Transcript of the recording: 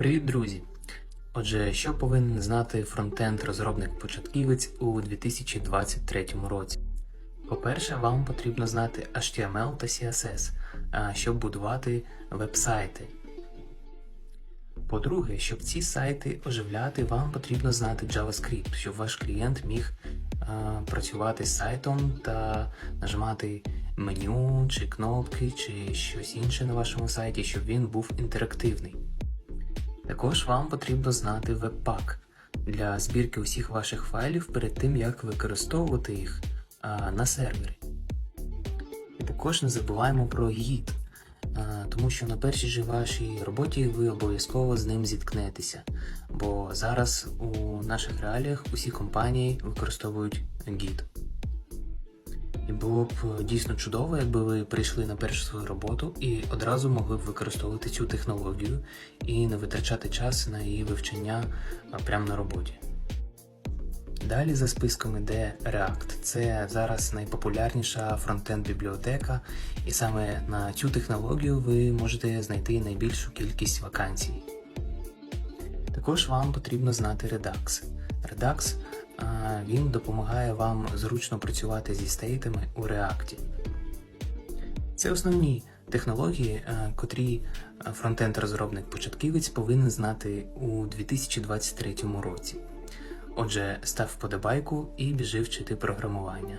Привіт, друзі! Отже, що повинен знати фронтенд розробник початківець у 2023 році? По-перше, вам потрібно знати HTML та CSS, щоб будувати веб-сайти. По-друге, щоб ці сайти оживляти, вам потрібно знати JavaScript, щоб ваш клієнт міг а, працювати з сайтом та нажимати меню чи кнопки, чи щось інше на вашому сайті, щоб він був інтерактивний. Також вам потрібно знати Webpack для збірки усіх ваших файлів перед тим, як використовувати їх а, на сервері. І також не забуваємо про гід, а, тому що на першій же вашій роботі ви обов'язково з ним зіткнетеся. Бо зараз у наших реаліях усі компанії використовують гід. І було б е, дійсно чудово, якби ви прийшли на першу свою роботу і одразу могли б використовувати цю технологію і не витрачати час на її вивчення прямо на роботі. Далі за списком іде React. Це зараз найпопулярніша фронтенд бібліотека, і саме на цю технологію ви можете знайти найбільшу кількість вакансій. Також вам потрібно знати Redux. Redux він допомагає вам зручно працювати зі стейтами у React. Це основні технології, е, котрі е, фронтенд-розробник початківець повинен знати у 2023 році. Отже, став вподобайку і біжи вчити програмування.